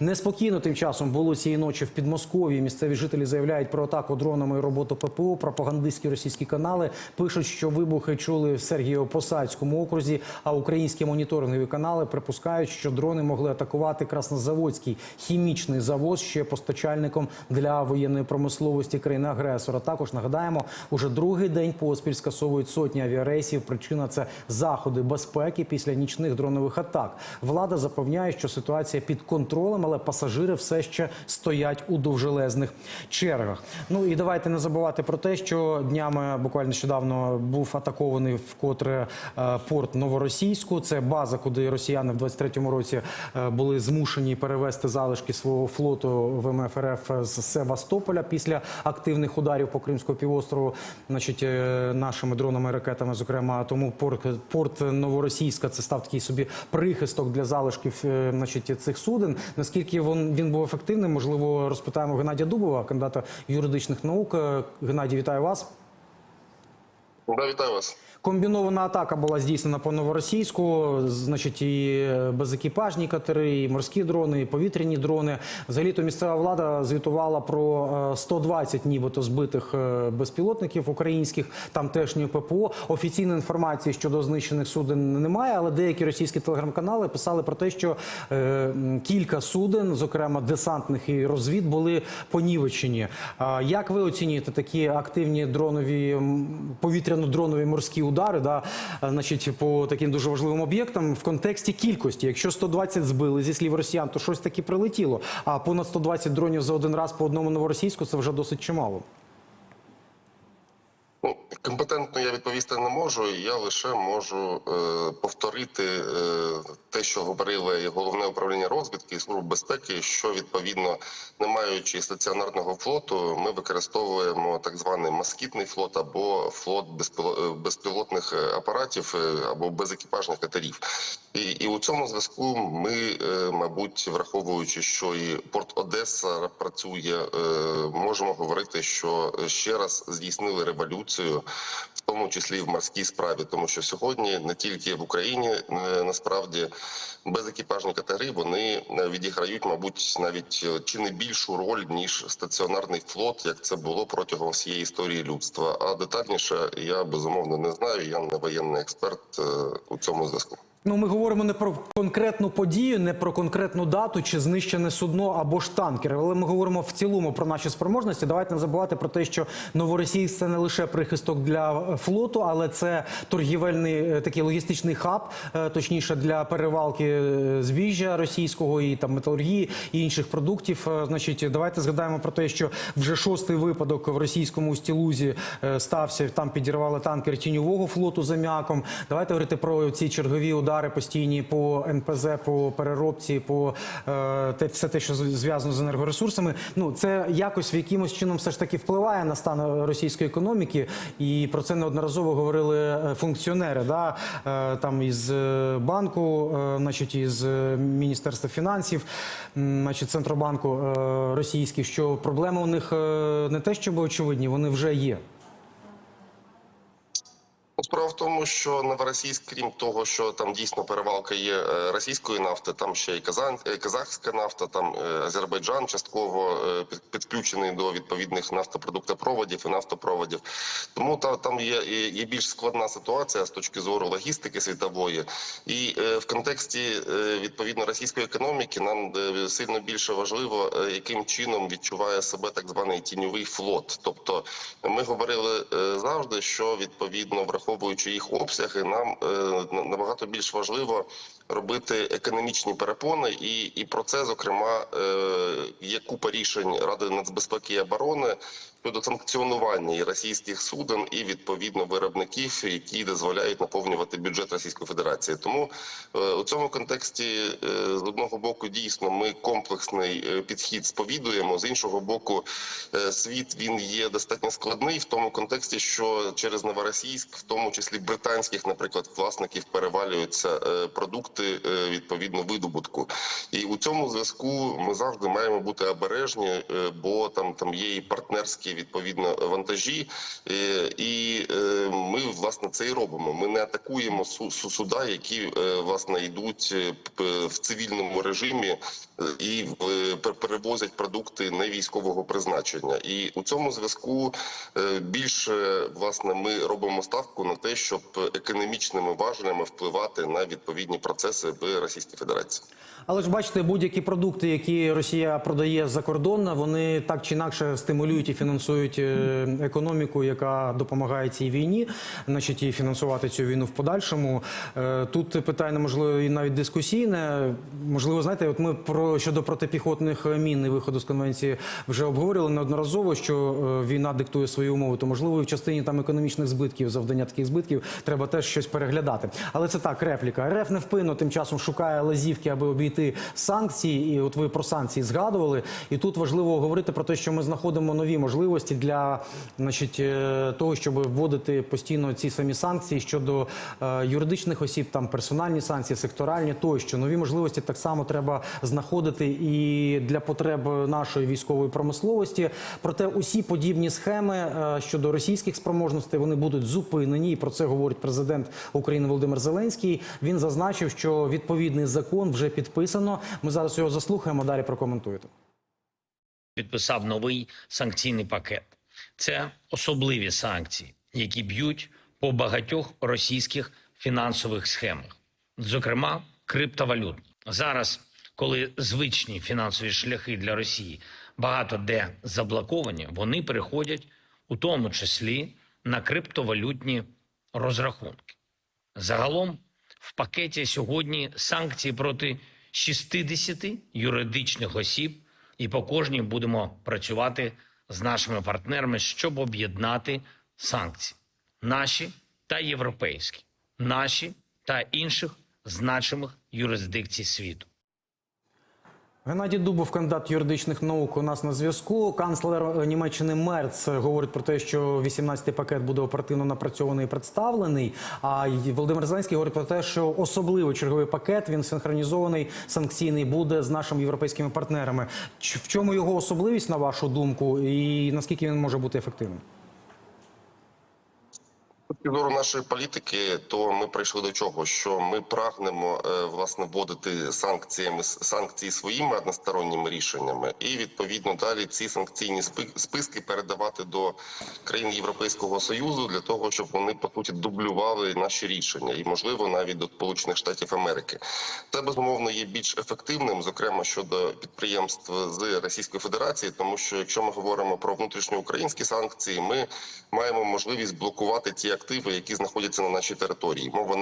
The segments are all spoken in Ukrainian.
Неспокійно тим часом було цієї ночі в Підмосков'ї. Місцеві жителі заявляють про атаку дронами і роботу ППО. Пропагандистські російські канали пишуть, що вибухи чули в Сергієво-Посадському окрузі. А українські моніторингові канали припускають, що дрони могли атакувати Краснозаводський хімічний завод, що є постачальником для воєнної промисловості країни-агресора. Також нагадаємо, уже другий день поспіль скасовують сотні авіарейсів. Причина це заходи безпеки після нічних дронових атак. Влада запевняє, що ситуація під контролем, але пасажири все ще стоять у довжелезних чергах. Ну і давайте не забувати про те, що днями буквально нещодавно був атакований вкотре е, порт Новоросійську. Це база, куди росіяни в 23-му році е, були змушені перевести залишки свого флоту ВМФ РФ з Севастополя після активних ударів по Кримському півострову, значить, е, нашими дронами і ракетами. Зокрема, тому порт, порт Новоросійська це став такий собі прихисток для залишків е, значить, цих суден. Наскільки він, він був ефективним, можливо, розпитаємо Геннадія Дубова, кандидата юридичних наук. Е, Геннадій, вітаю вас. Да, вітаю вас. Комбінована атака була здійснена по новоросійську, значить, і безекіпажні катери, і морські дрони, і повітряні дрони. Взагалі то місцева влада звітувала про е, 120 нібито збитих е, безпілотників українських, тамтешньої ППО. Офіційної інформації щодо знищених суден немає, але деякі російські телеграм-канали писали про те, що е, кілька суден, зокрема десантних і розвід, були понівечені. А Як ви оцінюєте такі активні дронові м, повітряно-дронові морські удари, да, значить, по таким дуже важливим об'єктам в контексті кількості? Якщо 120 збили зі слів росіян, то щось таки прилетіло. А понад 120 дронів за один раз по одному новоросійську це вже досить чимало. Ну, компетентно я відповісти не можу. Я лише можу е, повторити е, те, що говорили і головне управління розвідки і служба безпеки. Що відповідно, не маючи стаціонарного флоту, ми використовуємо так званий москітний флот або флот е, безпілотних е, апаратів е, або безекіпажних катерів. І, і у цьому зв'язку ми, е, мабуть, враховуючи, що і порт Одеса працює, е, можемо говорити, що ще раз здійснили революцію, в тому числі в морській справі, тому що сьогодні не тільки в Україні е, насправді безекіпажні катери вони е, відіграють, мабуть, навіть е, чи не більшу роль ніж стаціонарний флот, як це було протягом всієї історії людства. А детальніше я безумовно не знаю. Я не воєнний експерт у цьому зв'язку. Ну, ми говоримо не про конкретну подію, не про конкретну дату чи знищене судно або ж танкер. Але ми говоримо в цілому про наші спроможності. Давайте не забувати про те, що Новоросійськ це не лише прихисток для е, флоту, але це торгівельний е, такий логістичний хаб, е, точніше для перевалки збіжжя російського і там металургії і інших продуктів. Значить, давайте згадаємо про те, що вже шостий випадок в російському устілузі е, стався. Там підірвали танкер тіньового флоту за м'яком. Давайте говорити про ці чергові удари постійні по НПЗ, по переробці, по е, те, все те, що зв'язано з енергоресурсами. Ну це якось в якимось чином все ж таки впливає на стан російської економіки, і про це неодноразово говорили е, функціонери. Да? Е, там із е, банку, е, значить, із е, міністерства фінансів, значить, центробанку е, російських, що проблеми у них е, не те, щоб очевидні, вони вже є. Тому, що Новоросійськ, крім того, що там дійсно перевалка є е, російської нафти, там ще й казан, е, казахська нафта, там е, Азербайджан частково підключений до відповідних нафтопродуктопроводів і нафтопроводів. Тому та там є, є більш складна ситуація з точки зору логістики світової, і в контексті відповідно російської економіки нам сильно більше важливо, яким чином відчуває себе так званий тіньовий флот. Тобто ми говорили завжди, що відповідно враховуючи їх обсяги, нам е, набагато більш важливо робити економічні перепони, і, і про це зокрема е, є купа рішень Ради нацбезпеки і оборони щодо санкціонування російських суден і відповідно виробників, які дозволяють наповнювати бюджет Російської Федерації. Тому е, у цьому контексті е, з одного боку дійсно ми комплексний е, підхід сповідуємо. З іншого боку, світ він є достатньо складний в тому контексті, що через Новоросійськ, в тому числі британських, наприклад, власників перевалюються продукти відповідно видобутку. І у цьому зв'язку ми завжди маємо бути обережні, бо там там є і партнерські відповідно вантажі, Е, і е, ми власне це і робимо. Ми не атакуємо су- су- суда, які е, власне йдуть в цивільному режимі і перевозять продукти не військового призначення. І у цьому зв'язку більше власне ми робимо ставку на те, щоб економічними важелями впливати на відповідні процеси в Російській Федерації. Але ж бачите, будь-які продукти, які Росія продає за кордон, вони так чи інакше стимулюють і фінансують е, економіку, яка допомагає цій війні, значить і фінансувати цю війну в подальшому. Е, Тут питання можливо і навіть дискусійне. Можливо, знаєте, от ми про щодо протипіхотних мін і виходу з конвенції вже обговорювали неодноразово, що е, війна диктує свої умови. То можливо, і в частині там економічних збитків, завдання таких збитків, треба теж щось переглядати. Але це так, репліка. РФ невпинно тим часом шукає лазівки, аби обійти санкції. І от ви про санкції згадували. І тут важливо говорити про те, що ми знаходимо нові можливості для значить, е, того, щоб вводити постійно ці самі санкції щодо е, юридичних осіб, там персональні санкції, секторальні тощо. Нові можливості так само треба знаходити і для потреб нашої військової промисловості. Проте усі подібні схеми е, щодо російських спроможностей вони будуть зупинені. І про це говорить президент України Володимир Зеленський. Він зазначив, що відповідний закон вже підписано. Ми зараз його заслухаємо. Далі прокоментуєте. Підписав новий санкційний пакет. Це особливі санкції, які б'ють по багатьох російських фінансових схемах, зокрема криптовалют. Зараз, коли звичні фінансові шляхи для Росії багато де заблоковані, вони переходять у тому числі на криптовалютні розрахунки. Загалом в пакеті сьогодні санкції проти 60 юридичних осіб, і по кожній будемо працювати з нашими партнерами, щоб об'єднати санкції, наші та європейські, наші та інших значимих юрисдикцій світу. Геннадій Дубов, кандидат юридичних наук, у нас на зв'язку. Канцлер е, Німеччини Мерц говорить про те, що 18-й пакет буде оперативно напрацьований і представлений. А Володимир Зеленський говорить про те, що особливий черговий пакет він синхронізований санкційний буде з нашими європейськими партнерами. В чому його особливість, на вашу думку, і наскільки він може бути ефективним? Зору нашої політики, то ми прийшли до чого, що ми прагнемо е, власне вводити санкціями санкції своїми односторонніми рішеннями, і відповідно далі ці санкційні спи- списки передавати до країн Європейського союзу для того, щоб вони по суті дублювали наші рішення, і можливо навіть до Сполучених Штатів Америки. Це безумовно є більш ефективним, зокрема щодо підприємств з Російської Федерації, тому що якщо ми говоримо про внутрішньоукраїнські санкції, ми маємо можливість блокувати ті активи, які знаходяться на нашій території. Мова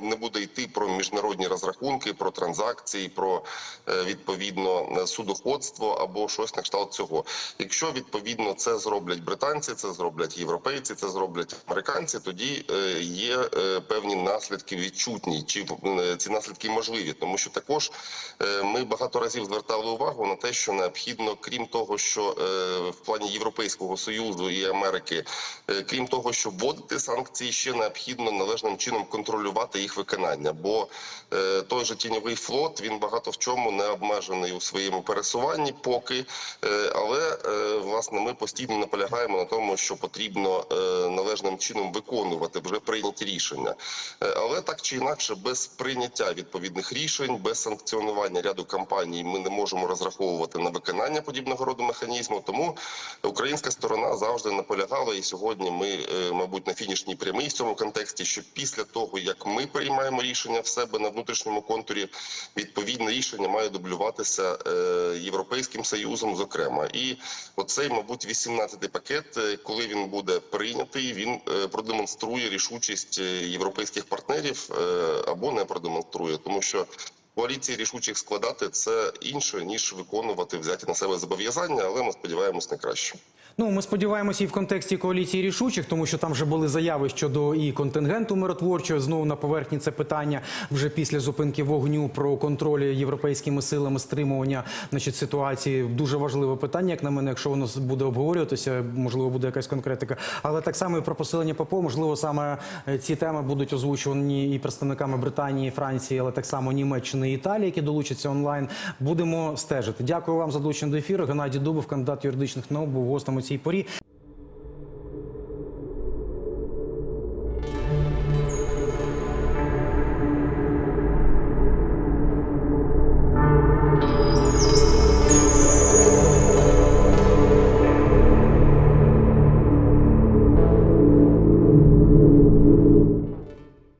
не, буде йти про міжнародні розрахунки, про транзакції, про е, відповідно е, судоходство або щось на кшталт цього. Якщо відповідно це зроблять британці, це зроблять європейці, це зроблять американці, тоді е, є певні наслідки відчутні, чи ці наслідки можливі, тому що також ми багато разів звертали увагу на те, що необхідно, крім того, що в плані Європейського союзу і Америки, крім того, що вводити санкції, ще необхідно належним чином контролювати їх виконання. Бо е, той же тіньовий флот він багато в чому не обмежений у своєму пересуванні, поки е, але е, власне ми постійно наполягаємо на тому, що потрібно е, належним чином виконувати вже прийняті рішення. Е, Але так чи інакше, без прийняття відповідних рішень, без санкціонування ряду компаній, ми не можемо розраховувати на виконання подібного роду механізму. Тому українська сторона завжди наполягала, і сьогодні ми, е, мабуть, на фінішній прямій в цьому контексті, що після того як ми приймаємо рішення в себе на внутрішньому контурі, відповідне рішення має дублюватися е, європейським союзом, зокрема, і оцей, мабуть, 18-й пакет, е, коли він буде прийнятий, він е, продемонструє рішучість європейських партнерів або не продемонструє, тому що. Коаліції рішучих складати це інше ніж виконувати взяті на себе зобов'язання, але ми сподіваємось на краще. Ну, ми сподіваємося і в контексті коаліції рішучих, тому що там вже були заяви щодо і контингенту миротворчого. Знову на поверхні це питання вже після зупинки вогню про контроль європейськими силами стримування значить, ситуації. Дуже важливе питання, як на мене, якщо воно буде обговорюватися, можливо, буде якась конкретика. Але так само і про посилення ППО, можливо, саме е, ці теми будуть озвучувані і представниками Британії, Франції, але так само Німеччини Італії, які долучаться онлайн. Будемо стежити. Дякую вам за долучення до ефіру. Геннадій Дубов, кандидат юридичних наук, був гостем у цій порі.